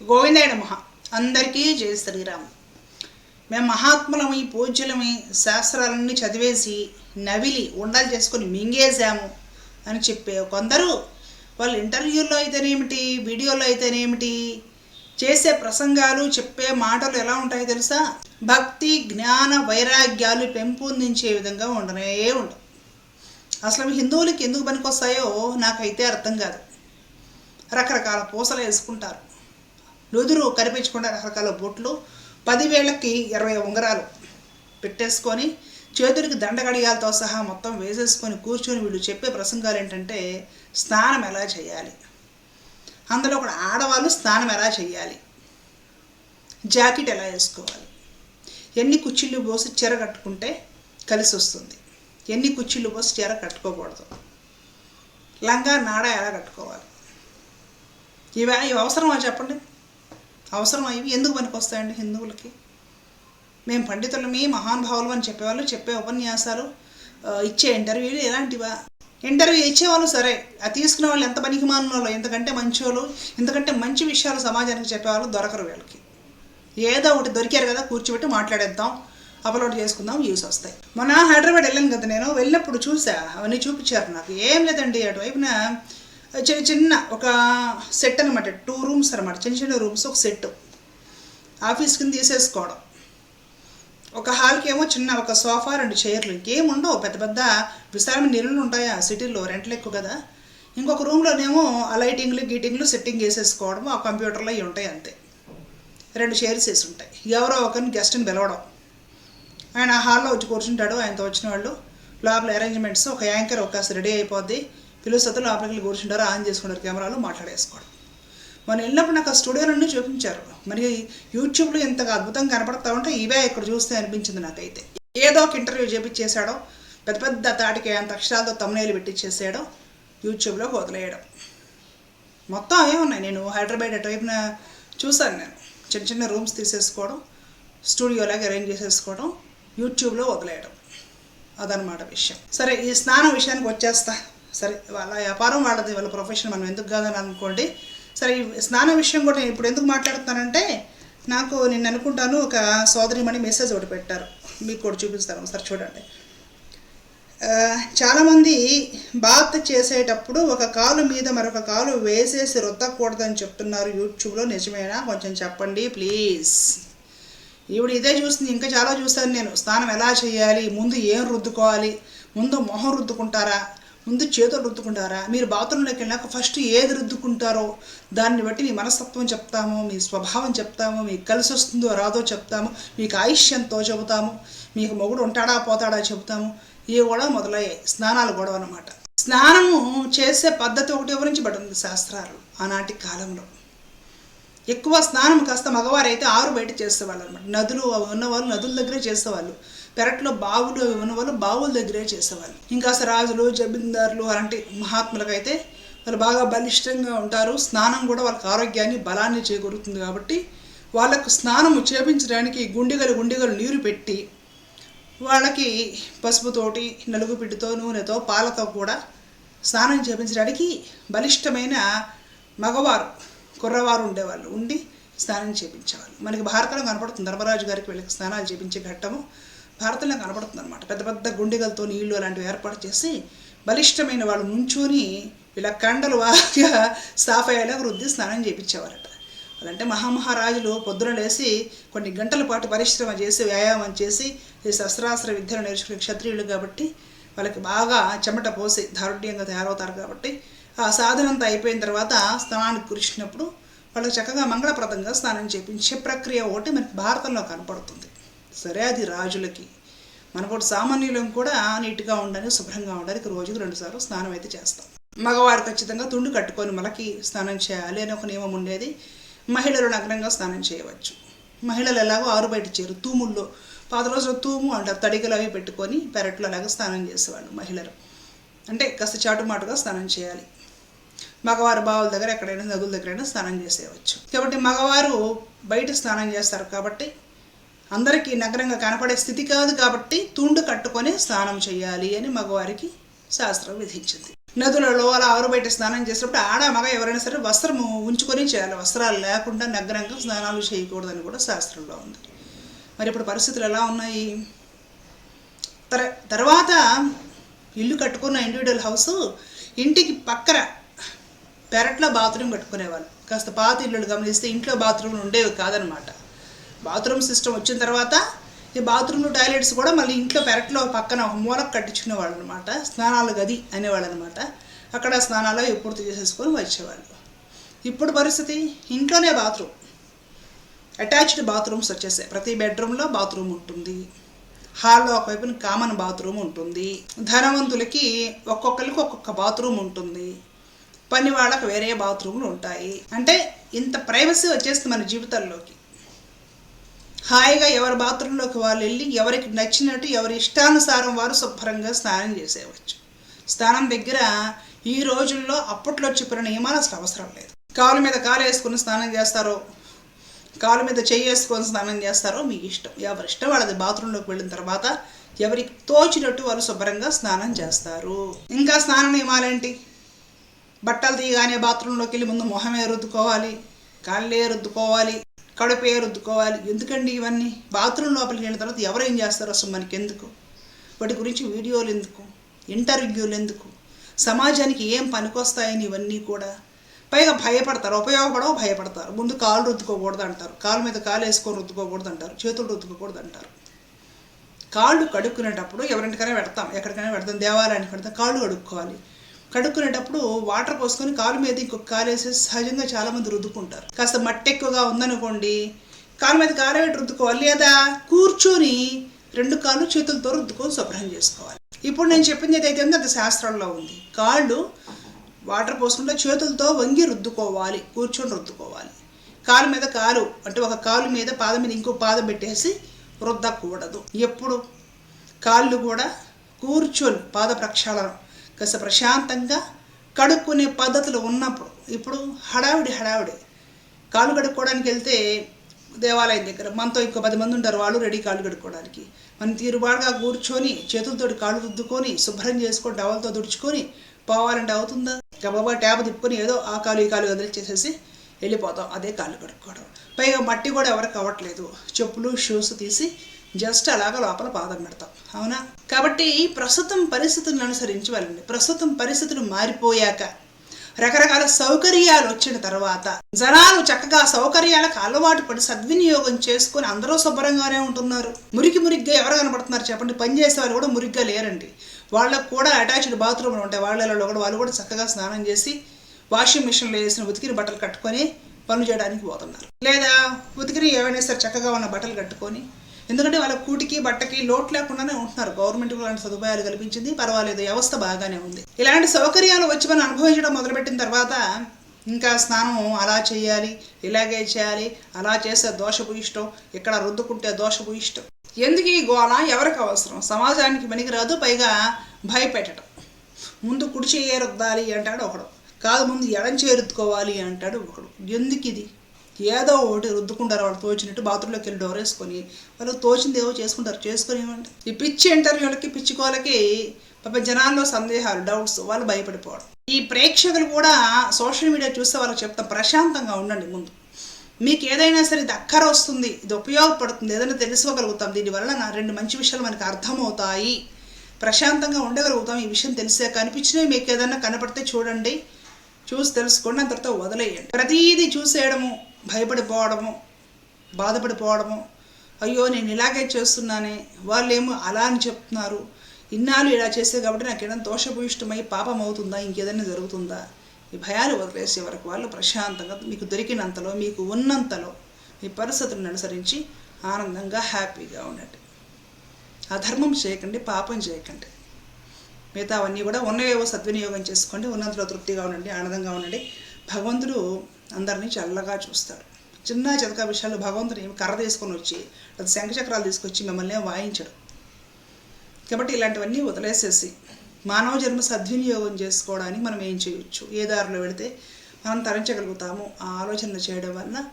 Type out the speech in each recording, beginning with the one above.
గోవిందాయ నమ. అందరికీ జయ శ్రీరామ్. మేము మహాత్ములమై పూజ్యులమై శాస్త్రాలన్నీ చదివేసి నవిలి ఉండాలి చేసుకొని మింగేశాము అని చెప్పే కొందరు వాళ్ళు ఇంటర్వ్యూల్లో అయితేనేమిటి వీడియోలో అయితేనేమిటి చేసే ప్రసంగాలు చెప్పే మాటలు ఎలా ఉంటాయో తెలుసా? భక్తి జ్ఞాన వైరాగ్యాలు పెంపొందించే విధంగా ఉండనే ఉండవు అసలు అవి హిందువులకి ఎందుకు పనికొస్తాయో నాకైతే అర్థం కాదు. రకరకాల పూసలు వేసుకుంటారు. నుదురు కనిపించకుండా రకరకాల బొట్లు పదివేలకి ఇరవై ఉంగరాలు పెట్టేసుకొని చేతులకి దండగడియాలతో సహా మొత్తం వేసేసుకొని కూర్చొని వీళ్ళు చెప్పే ప్రసంగాలు ఏంటంటే స్నానం ఎలా చేయాలి? అందులో కూడా ఆడవాళ్ళు స్నానం ఎలా చేయాలి? జాకెట్ ఎలా వేసుకోవాలి? ఎన్ని కుచ్చిళ్ళు పోసి చీర కట్టుకుంటే కలిసి వస్తుంది? ఎన్ని కుచ్చిళ్ళు పోసి చీర కట్టుకోకూడదు? లంగా నాడ ఎలా కట్టుకోవాలి? ఇవి ఇవి అవసరమా చెప్పండి? అవసరం ఇవి ఎందుకు పనికొస్తాయండి హిందువులకి? మేము పండితులమి మహానుభావులు అని చెప్పేవాళ్ళు చెప్పే ఉపన్యాసాలు ఇచ్చే ఇంటర్వ్యూలు ఇలాంటివా? ఇంటర్వ్యూ ఇచ్చేవాళ్ళు సరే. అది తీసుకునే వాళ్ళు ఎంత పనికి మాలిన ఎంతకంటే మంచోళ్ళు ఎందుకంటే మంచి విషయాలు సమాజానికి చెప్పేవాళ్ళు దొరకరు వీళ్ళకి. ఏదో ఒకటి దొరికారు కదా కూర్చోబెట్టి మాట్లాడేద్దాం అప్లోడ్ చేసుకుందాం వ్యూస్ వస్తాయి. మొన్న హైదరాబాద్ వెళ్ళాను కదా నేను వెళ్ళినప్పుడు చూసా అవన్నీ చూపించారు నాకు. ఏం లేదండి అటువైపున చిన్న చిన్న ఒక సెట్ అనమాట టూ రూమ్స్ అనమాట చిన్న చిన్న రూమ్స్ ఒక సెట్ ఆఫీస్ కింద తీసేసుకోవడం. ఒక హాల్కి ఏమో చిన్న ఒక సోఫా రెండు చైర్లు ఇంకేముండవు. పెద్ద పెద్ద విశాలమైన నీళ్ళు ఉంటాయా సిటీలో రెంట్లు ఎక్కువ కదా. ఇంకొక రూమ్లోనేమో ఆ లైటింగ్లు గీటింగ్లు సెట్టింగ్ వేసేసుకోవడం ఆ కంప్యూటర్లో అవి ఉంటాయి అంతే. రెండు చైర్స్ వేసి ఉంటాయి. ఎవరో ఒకరిని గెస్ట్ని పిలవడం. ఆయన ఆ హాల్లో వచ్చి కూర్చుంటాడు. ఆయనతో వచ్చిన వాళ్ళు. లోపల అరేంజ్మెంట్స్ ఒక యాంకర్ ఒక రెడీ అయిపోద్ది. పిలుస్తుంది లోపలికి కూర్చుంటారు ఆన్ చేసుకుంటారు కెమెరాలు మాట్లాడేసుకోవడం. మనం వెళ్ళినప్పుడు నాకు ఆ స్టూడియోలన్నీ చూపించారు. మరి యూట్యూబ్లో ఇంతగా అద్భుతంగా కనపడతా ఉంటే ఇవే ఇక్కడ చూస్తే అనిపించింది నాకైతే. ఏదో ఒక ఇంటర్వ్యూ చేపించేశాడో పెద్ద పెద్ద తాటికి అంత అక్షరాలతో తమ్నేలు పెట్టించేసాడో యూట్యూబ్లోకి వదిలేయడం. మొత్తం అవే ఉన్నాయి. నేను హైదరాబాద్ అటువైపున చూశాను నేను. చిన్న చిన్న రూమ్స్ తీసేసుకోవడం స్టూడియోలాగా అరేంజ్ చేసేసుకోవడం యూట్యూబ్లో వదిలేయడం. అదనమాట విషయం. సరే ఈ స్నానం విషయానికి వచ్చేస్తా. సరే వాళ్ళ వ్యాపారం వాళ్ళది వాళ్ళ ప్రొఫెషన్ మనం ఎందుకు కాదని అనుకోండి సరే ఈ స్నానం విషయం కూడా నేను ఇప్పుడు ఎందుకు మాట్లాడుతున్నానంటే నాకు నేను అనుకుంటాను ఒక సోదరిమణి మెసేజ్ ఒకటి పెట్టారు. మీకు కూడా చూపిస్తాను ఒకసారి చూడండి. చాలామంది బాత్ చేసేటప్పుడు ఒక కాలు మీద మరొక కాలు వేసేసి రుద్దకూడదని చెప్తున్నారు యూట్యూబ్లో. నిజమేనా? కొంచెం చెప్పండి ప్లీజ్ ఈవిడ ఇదే చూస్తుంది ఇంకా చాలా చూస్తాను నేను. స్నానం ఎలా చేయాలి? ముందు ఏం రుద్దుకోవాలి? ముందు మొహం రుద్దుకుంటారా? ముందు చేతులు రుద్దుకుంటారా? మీరు బాత్రూంలోకి వెళ్ళాక ఫస్ట్ ఏది రుద్దుకుంటారో దాన్ని బట్టి మీ మనస్తత్వం చెప్తాము మీ స్వభావం చెప్తాము మీకు కలిసి వస్తుందో రాదో చెప్తాము మీకు ఆయుష్ ఎంతో చెబుతాము మీకు మొగుడు ఉంటాడా పోతాడా చెబుతాము ఇవి కూడా మొదలయ్యాయి. స్నానాలు గొడవ అనమాట స్నానము చేసే పద్ధతి ఒకటి వివరించబడి ఉంది శాస్త్రాలు. ఆనాటి కాలంలో. ఎక్కువ స్నానం కాస్త మగవారైతే ఆరు బయట చేసేవాళ్ళు అనమాట నదులు అవి ఉన్నవాళ్ళు నదుల దగ్గరే చేసేవాళ్ళు. పెరట్లో బావులు అవి ఉన్నవాళ్ళు బావుల దగ్గరే చేసేవాళ్ళు. ఇంకా అసలు రాజులు జమీందారులు అలాంటి మహాత్ములకైతే వాళ్ళు బాగా బలిష్టంగా ఉంటారు. స్నానం కూడా వాళ్ళకి ఆరోగ్యాన్ని బలాన్ని చేకూరుతుంది కాబట్టి వాళ్ళకు స్నానం చేపించడానికి గుండెగలు గుండెగలు నీరు పెట్టి వాళ్ళకి పసుపుతోటి నలుగుపిడితో నూనెతో పాలతో కూడా స్నానం చేపించడానికి బలిష్టమైన మగవారు కుర్రవారు ఉండేవాళ్ళు. ఉండి స్నానం చేపించేవాళ్ళు. మనకి భారతంలో కనపడుతుంది. ధర్మరాజు గారికి వీళ్ళకి స్నానాలు చేపించే ఘట్టము. భారతంలో కనబడుతుంది అనమాట పెద్ద పెద్ద గుండెగలతో నీళ్ళు అలాంటివి ఏర్పాటు చేసి బలిష్టమైన వాళ్ళు నుంచుని ఇలా కండలు బాగా సాఫ్ అయ్యేలాగా వృద్ధి స్నానం చేపించేవారట. అదంటే మహామహారాజులు పొద్దున లేసి కొన్ని గంటల పాటు పరిశ్రమ చేసి వ్యాయామం చేసి శస్త్రాస్త్ర విద్యను నేర్చుకునే క్షత్రియులు కాబట్టి వాళ్ళకి బాగా చెమట పోసి దారుఢ్యంగా తయారవుతారు కాబట్టి ఆ సాధనంతా అయిపోయిన తర్వాత స్నానానికి కురిసినప్పుడు వాళ్ళకి చక్కగా మంగళప్రదంగా స్నానం చేపించే ప్రక్రియ ఒకటి మనకి భారతంలో కనపడుతుంది. సరే అది రాజులకి. మనకు సామాన్యులం కూడా నీట్గా ఉండడానికి శుభ్రంగా ఉండడానికి రోజుకు రెండుసార్లు స్నానం అయితే చేస్తాం. మగవారు ఖచ్చితంగా తుండు కట్టుకొని మలకి స్నానం చేయాలి అని ఒక నియమం ఉండేది. మహిళలు నగ్నంగా స్నానం చేయవచ్చు. మహిళలు ఎలాగో ఆరు బయట చేరు తూముల్లో పాత రోజులు తూము అంటారు తడికలు అవి పెట్టుకొని పెరట్లో అలాగే స్నానం చేసేవాళ్ళు మహిళలు. అంటే కాస్త చాటుమాటుగా స్నానం చేయాలి. మగవారు బావుల దగ్గర ఎక్కడైనా నదుల దగ్గరైనా స్నానం చేసేయవచ్చు. కాబట్టి మగవారు బయట స్నానం చేస్తారు కాబట్టి అందరికీ నగరంగా కనపడే స్థితి కాదు కాబట్టి తుండు కట్టుకొని స్నానం చేయాలి అని మగవారికి శాస్త్రం విధించింది. నదులలో అలా ఆరు బయట స్నానం చేసినప్పుడు ఆడ మగ ఎవరైనా సరే వస్త్రము ఉంచుకొని చేయాలి. వస్త్రాలు లేకుండా నగ్నంగా స్నానాలు చేయకూడదని కూడా శాస్త్రంలో ఉంది. మరి ఇప్పుడు పరిస్థితులు ఎలా ఉన్నాయి? తర తర్వాత ఇల్లు కట్టుకున్న ఇండివిజువల్ హౌస్ ఇంటికి పక్కన పెరట్లో బాత్రూమ్ కట్టుకునేవాళ్ళు. కాస్త పాత ఇల్లులు గమనిస్తే ఇంట్లో బాత్రూమ్లు ఉండేవి కాదనమాట. బాత్రూమ్ సిస్టమ్ వచ్చిన తర్వాత ఈ బాత్రూమ్లు టాయిలెట్స్ కూడా మళ్ళీ ఇంట్లో పెరట్లో పక్కన ఒక మూలకు కట్టించుకునేవాళ్ళు అనమాట స్నానాలు గది అనేవాళ్ళు అనమాట అక్కడ స్నానాలు ఎప్పుడు చేసేసుకొని వచ్చేవాళ్ళు. ఇప్పుడు పరిస్థితి ఇంట్లోనే బాత్రూమ్. అటాచ్డ్ బాత్రూమ్స్ వచ్చేసాయి. ప్రతి బెడ్రూమ్లో బాత్రూమ్ ఉంటుంది. హాల్లో ఒకవైపున కామన్ బాత్రూమ్ ఉంటుంది. ధనవంతులకి ఒక్కొక్కరికి ఒక్కొక్క బాత్రూమ్ ఉంటుంది. పని వాళ్ళకి వేరే బాత్రూమ్లు ఉంటాయి. అంటే ఇంత ప్రైవసీ వచ్చేస్తుంది మన జీవితాల్లోకి హాయిగా ఎవరి బాత్రూంలోకి వాళ్ళు వెళ్ళి ఎవరికి నచ్చినట్టు ఎవరి ఇష్టానుసారం వారు శుభ్రంగా స్నానం చేసేయవచ్చు. స్నానం దగ్గర ఈ రోజుల్లో అప్పట్లో చెప్పిన నియమాలు అసలు అవసరం లేదు. కాలు మీద కాలు వేసుకుని స్నానం చేస్తారో కాలు మీద చేయి వేసుకొని స్నానం చేస్తారో మీ ఇష్టం. ఎవరి ఇష్టం వాళ్ళది బాత్రూంలోకి వెళ్ళిన తర్వాత ఎవరికి తోచినట్టు వారు శుభ్రంగా స్నానం చేస్తారు. ఇంకా స్నాన నియమాలేంటి? బట్టలు తీయగానే బాత్రూంలోకి వెళ్ళి ముందు మొహమే రుద్దుకోవాలి కాళ్ళే రుద్దుకోవాలి కడుపే రుద్దుకోవాలి ఎందుకండి ఇవన్నీ? బాత్రూమ్ లోపలికి వెళ్ళిన తర్వాత ఎవరేం చేస్తారు అసలు మనకి ఎందుకు వాటి గురించి వీడియోలు ఎందుకు? ఇంటర్వ్యూలు ఎందుకు? సమాజానికి ఏం పనికొస్తాయని ఇవన్నీ కూడా. పైగా భయపడతారు ఉపయోగపడవు భయపడతారు. ముందు కాలు రుద్దుకోకూడదు అంటారు. కాలు మీద కాలు వేసుకొని రుద్దుకోకూడదు అంటారు. చేతులు రుద్దుకోకూడదు అంటారు. కాళ్ళు కడుక్కునేటప్పుడు ఎవరింటికైనా పెడతాం. ఎక్కడికైనా పెడతాం. దేవాలయానికి పెడతాం. కాళ్ళు కడుక్కోవాలి. కడుక్కునేటప్పుడు వాటర్ పోసుకొని కాలు మీద ఇంకొక కాలు వేసేసి సహజంగా చాలామంది రుద్దుకుంటారు. కాస్త మట్టి ఎక్కువగా ఉందనుకోండి కాలు మీద కాలు పెట్టి రుద్దుకోవాలి లేదా? కూర్చొని రెండు కాళ్ళు చేతులతో రుద్దుకొని శుభ్రం చేసుకోవాలి. ఇప్పుడు నేను చెప్పింది ఏదైతే ఉందో అది శాస్త్రంలో ఉంది. కాళ్ళు వాటర్ పోసుకుంటే చేతులతో వంగి రుద్దుకోవాలి కూర్చొని రుద్దుకోవాలి. కాలు మీద కాలు అంటే ఒక కాలు మీద పాదం మీద ఇంకో పాదం పెట్టేసి రుద్దకూడదు. ఎప్పుడు? కాళ్ళు కూడా కూర్చొని పాద ప్రక్షాళన. కాస్త ప్రశాంతంగా కడుక్కునే పద్ధతులు ఉన్నప్పుడు ఇప్పుడు హడావిడి హడావిడి. కాలు కడుక్కోవడానికి వెళ్తే దేవాలయం దగ్గర మనతో ఇంకో పది మంది ఉంటారు వాళ్ళు రెడీ కాళ్ళు కడుక్కోవడానికి. మనం తీరుబాటుగా కూర్చొని చేతులతోటి కాళ్ళు రుద్దుకొని శుభ్రం చేసుకొని డవలతో తుడుచుకొని పోవాలంటే అవుతుందా? గబాబా ట్యాబ్ తిప్పుకొని ఏదో ఆ కాలు ఈ కాలు వదిలిచేసేసి వెళ్ళిపోతాం అదే కాళ్ళు కడుక్కోవడం. పైగా మట్టి కూడా ఎవరికి అవ్వట్లేదు. చెప్పులు షూస్ తీసి జస్ట్ అలాగ లోపల పాదం పెడతాం. అవునా? కాబట్టి ప్రస్తుతం పరిస్థితులను అనుసరించి వెళ్ళండి. ప్రస్తుతం పరిస్థితులు మారిపోయాక రకరకాల సౌకర్యాలు వచ్చిన తర్వాత జనాలు చక్కగా సౌకర్యాలకు అలవాటు పడి సద్వినియోగం చేసుకొని అందరూ శుభ్రంగానే ఉంటున్నారు. మురికి మురిగ్గా ఎవరు కనపడుతున్నారు చెప్పండి. పని చేసే వాళ్ళు కూడా మురిగ్గా లేరండి. వాళ్ళకు కూడా అటాచ్డ్ బాత్రూమ్లు ఉంటాయి. వాళ్ళలో కూడా వాళ్ళు కూడా చక్కగా స్నానం చేసి వాషింగ్ మిషన్లో వేసిన ఉతికిన బట్టలు కట్టుకొని పనులు చేయడానికి పోతున్నారు. లేదా ఉతికిన ఏమైనా సరే చక్కగా ఉన్న బట్టలు కట్టుకొని ఎందుకంటే వాళ్ళ కూటికి బట్టకి లోటు లేకుండానే ఉంటున్నారు. గవర్నమెంట్ ఇలాంటి సదుపాయాలు కల్పించింది. పర్వాలేదు వ్యవస్థ బాగానే ఉంది. ఇలాంటి సౌకర్యాలు వచ్చి మనం అనుభవించడం మొదలుపెట్టిన తర్వాత ఇంకా స్నానం అలా చేయాలి ఇలాగే చేయాలి అలా చేస్తే దోషపు ఇష్టం ఇక్కడ రుద్దుకుంటే దోషపు ఇష్టం. ఎందుకు ఈ గోళ ఎవరికి అవసరం? సమాజానికి పనికిరాదు పైగా భయపెట్టడం. ముందు కుడి చేయ రుద్దాలి అంటాడు ఒకడు. కాదు ముందు ఎడం చేరుద్దుకోవాలి అంటాడు ఒకడు. ఎందుకు ఇది? ఏదో ఒకటి రుద్దుకుంటారు వాళ్ళు తోచినట్టు బాత్రూంలోకి వెళ్ళి డోర్ వేసుకొని. వాళ్ళు తోచింది ఏవో చేసుకుంటారు. చేసుకొని ఏమంటే ఈ పిచ్చి ఇంటర్వ్యూలకి పిచ్చుకోలకి పాప జనాల్లో సందేహాలు డౌట్స్ వాళ్ళు భయపడిపోవడం. ఈ ప్రేక్షకులు కూడా సోషల్ మీడియా చూస్తే వాళ్ళకి చెప్తాం ప్రశాంతంగా ఉండండి ముందు. మీకు ఏదైనా సరే ఇది అక్కర వస్తుంది ఇది ఉపయోగపడుతుంది ఏదైనా తెలుసుకోగలుగుతాం. దీనివల్ల నా రెండు మంచి విషయాలు మనకు అర్థమవుతాయి. ప్రశాంతంగా ఉండగలుగుతాం. ఈ విషయం తెలిసే కనిపించినవి మీకు ఏదైనా కనపడితే చూడండి. చూసి తెలుసుకోండి అంత వదిలేయండి. ప్రతీది చూసేయడము భయపడిపోవడము బాధపడిపోవడము అయ్యో నేను ఇలాగే చేస్తున్నానే వాళ్ళేమో అలా అని చెప్తున్నారు. ఇన్నాళ్ళు ఇలా చేస్తే కాబట్టి నాకు ఏదైనా దోషభూయిష్టమై పాపం అవుతుందా ఇంకేదైనా జరుగుతుందా? ఈ భయాలు వదిలేసే వరకు వాళ్ళు ప్రశాంతంగా మీకు దొరికినంతలో మీకు ఉన్నంతలో మీ పరిస్థితులను అనుసరించి ఆనందంగా హ్యాపీగా ఉండండి. అధర్మం చేయకండి పాపం చేయకండి. మిగతా అవన్నీ కూడా ఉన్నవేవో సద్వినియోగం చేసుకోండి ఉన్నంతలో తృప్తిగా ఉండండి ఆనందంగా ఉండండి. భగవంతుడు అందరినీ చల్లగా చూస్తాడు చిన్న చితక విషయాలు భగవంతుని కర్ర తీసుకొని వచ్చి శంఖచక్రాలు తీసుకొచ్చి మిమ్మల్ని వాయించడు. కాబట్టి ఇలాంటివన్నీ వదిలేసేసి మానవ జన్మ సద్వినియోగం చేసుకోవడానికి మనం ఏం చేయొచ్చు? ఏ దారిలో వెళితే మనం తరించగలుగుతాము? ఆ ఆలోచనలు చేయడం వల్ల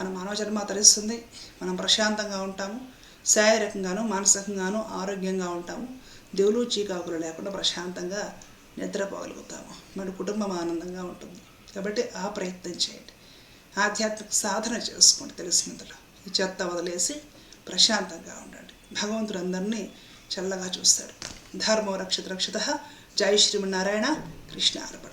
మన మానవ జన్మ తరిస్తుంది. మనం ప్రశాంతంగా ఉంటాము. శారీరకంగాను మానసికంగాను ఆరోగ్యంగా ఉంటాము. దేవులు చీకాకులు లేకుండా ప్రశాంతంగా నిద్రపోగలుగుతాము. మన కుటుంబం ఆనందంగా ఉంటుంది. కాబట్టి ఆ ప్రయత్నం చేయండి. ఆధ్యాత్మిక సాధన చేసుకోండి తెలిసినంతలో ఈ చెత్త వదిలేసి ప్రశాంతంగా ఉండండి. భగవంతుడు అందరినీ చల్లగా చూస్తాడు. ధర్మో రక్షిత రక్షిత. జై శ్రీమన్నారాయణ. కృష్ణ అర్పణ